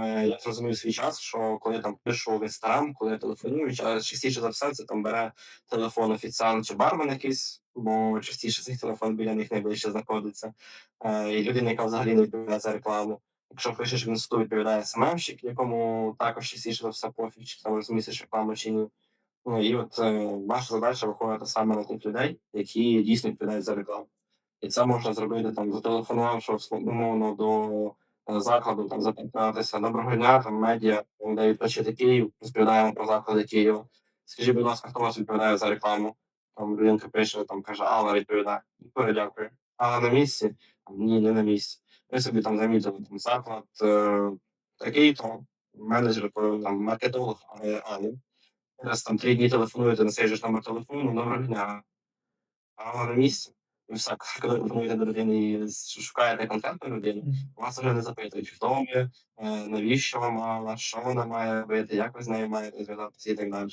Е, я зрозумів свій час, що коли я там пишу інстаграм, коли я телефоную, ча- частіше за все це там бере телефон офіціант чи бармен якийсь, бо частіше цей телефон біля них найближче знаходиться. Е, і людина, яка взагалі не відповідає за рекламу. Якщо пишеш в інсту, відповідає СММщик, якому також частіше за все пофіг, чи там розмістиш рекламу чи ні. Ну і от е, ваша задача виходити саме на тих людей, які дійсно відповідають за рекламу. І це можна зробити там, зателефонувавши умовно до е, закладу, там запитатися доброго дня, там медіа, де відпочити Київ, розповідаємо про заклади Києва. Скажіть, будь ласка, хто вас відповідає за рекламу? Там людинка пише, там каже, Алла відповідає. Дуже дякую. А на місці? Ні, не на місці. Ви собі там замітили там заклад, е, такий то менеджер, е, там маркетолог, але Аня. Раз там три дні телефонуєте на цей же номер телефону, доброго дня. А на місці. І коли ви телефонуєте до людини і шукаєте конкретну людину, вас вже не запитують, хто ви, е, навіщо вона мала, що вона має робити, як ви з нею маєте зв'язатися і так далі.